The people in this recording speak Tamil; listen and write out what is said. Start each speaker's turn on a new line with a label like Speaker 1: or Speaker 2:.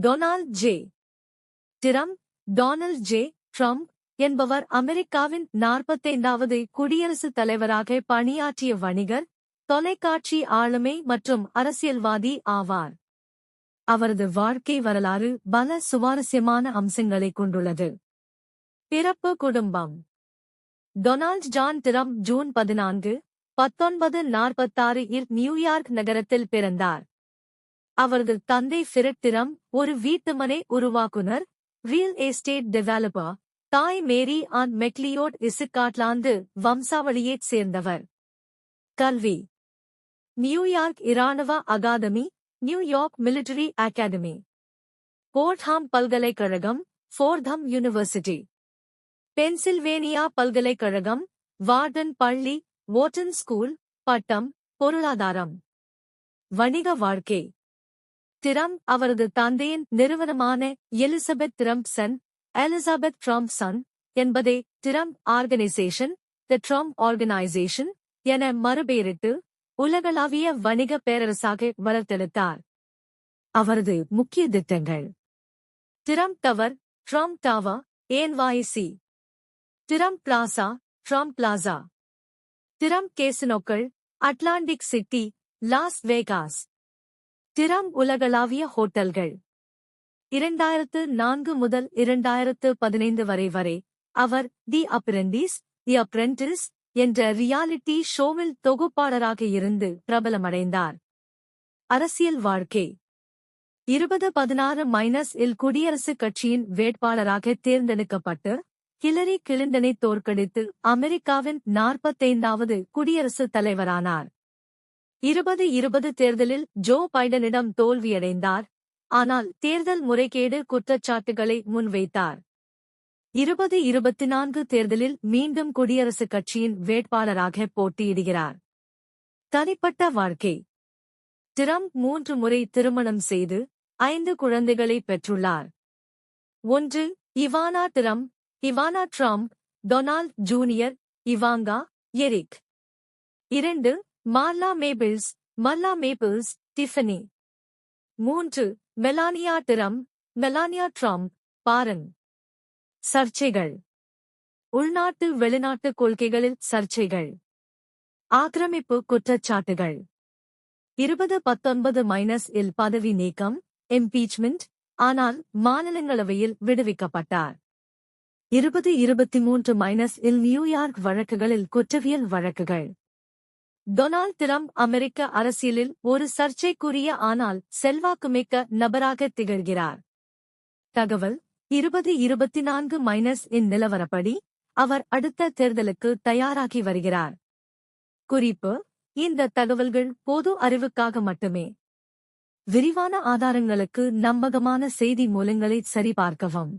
Speaker 1: Donald J. Trump Donald J. Trump என்பவர் அமெரிக்காவின் நாற்பத்தைந்தாவது குடியரசுத் தலைவராக பணியாற்றிய வணிகர் தொலைக்காட்சி ஆளுமை மற்றும் அரசியல்வாதி ஆவார். அவரது வாழ்க்கை வரலாறு பல சுவாரஸ்யமான அம்சங்களைக் கொண்டுள்ளது. பிறப்பு குடும்பம். டொனால்ட் ஜான் டிரம்ப் ஜூன் பதினான்கு பத்தொன்பது நாற்பத்தாறு இல் நியூயார்க் நகரத்தில் பிறந்தார். அவரது தந்தை ஃபிரட் ஒரு வீட்டுமனை உருவாக்குனர். ரியல் எஸ்டேட் டெவலப்பர் தாய் மேரி ஆன் மெக்லியோட் இசுக்காட்லாந்து வம்சாவளியைச் சேர்ந்தவர். கல்வி நியூயார்க் இராணுவ academy New York military academy. Fordham பல்கலைக்கழகம் ஃபோர்தம் யூனிவர்சிட்டி. பென்சில்வேனியா பல்கலைக்கழகம் வார்டன் பள்ளி ஓட்டன் ஸ்கூல் பட்டம் பொருளாதாரம். வணிக வாழ்க்கை. டிரம்ப் அவரது தந்தையின் நிறுவனமான எலிசபெத் டிரம்ப்சன் எலிசபெத் ட்ரம்ப்சன் என்பதை Trump Organization the Trump Organization என மறுபெயரிட்டு உலகளாவிய வணிக பேரரசாக வளர்த்தெடுத்தார். அவரது முக்கிய திட்டங்கள். டிரம்ப் டவர் ட்ரம்ப் டாவா ஏன் வாய்சி Trump plaza Trump plaza. Trump கேசினோக்கள் Atlantic city Las Vegas. திறம் உலகளாவிய ஹோட்டல்கள். இரண்டாயிரத்து நான்கு முதல் இரண்டாயிரத்து பதினைந்து வரை வரை அவர் தி அப்ரெண்டிஸ் தி அப்ரெண்டிஸ் என்ற ரியாலிட்டி ஷோவில் தொகுப்பாளராக இருந்து பிரபலமடைந்தார். அரசியல் வாழ்க்கை. இருபது பதினாறு மைனஸ் இல் குடியரசுக் கட்சியின் வேட்பாளராக தேர்ந்தெடுக்கப்பட்டு ஹிலரி கிளிண்டனை தோற்கடித்து அமெரிக்காவின் நாற்பத்தைந்தாவது குடியரசுத் தலைவரானார். இருபது இருபது தேர்தலில் ஜோ பைடனிடம் தோல்வியடைந்தார். ஆனால் தேர்தல் முறைகேடு குற்றச்சாட்டுகளை முன்வைத்தார். இருபது இருபத்தி நான்கு தேர்தலில் மீண்டும் குடியரசுக் கட்சியின் வேட்பாளராக போட்டியிடுகிறார். தனிப்பட்ட வாழ்க்கை. டிரம்ப் மூன்று முறை திருமணம் செய்து ஐந்து குழந்தைகளை பெற்றுள்ளார். ஒன்று Ivana Trump Ivana Trump Donald Junior Ivanka Eric. இரண்டு Marla Maples Marla Maples Tiffany. மூன்று Melania Trump Melania Trump Barron. சர்ச்சைகள். உள்நாட்டு வெளிநாட்டு கொள்கைகளில் சர்ச்சைகள். ஆக்கிரமிப்பு குற்றச்சாட்டுகள். இருபது பத்தொன்பது மைனஸ் இல் பதவி நீக்கம் இம்பீச்மெண்ட் ஆனால் மாநிலங்களவையில் விடுவிக்கப்பட்டார். இருபது இருபத்தி மூன்று மைனஸ் இல் நியூயார்க் வழக்குகளில் குற்றவியல் வழக்குகள். டொனால்ட் டிரம்ப் அமெரிக்க அரசியலில் ஒரு சர்ச்சைக்குரிய ஆனால் செல்வாக்குமிக்க நபராக திகழ்கிறார். தகவல் இருபது இருபத்தி நான்கு மைனஸ் இன் நிலவரப்படி அவர் அடுத்த தேர்தலுக்கு தயாராகி வருகிறார். குறிப்பு இந்த தகவல்கள் பொது அறிவுக்காக மட்டுமே. விரிவான ஆதாரங்களுக்கு நம்பகமான செய்தி மூலங்களை சரிபார்க்கவும்.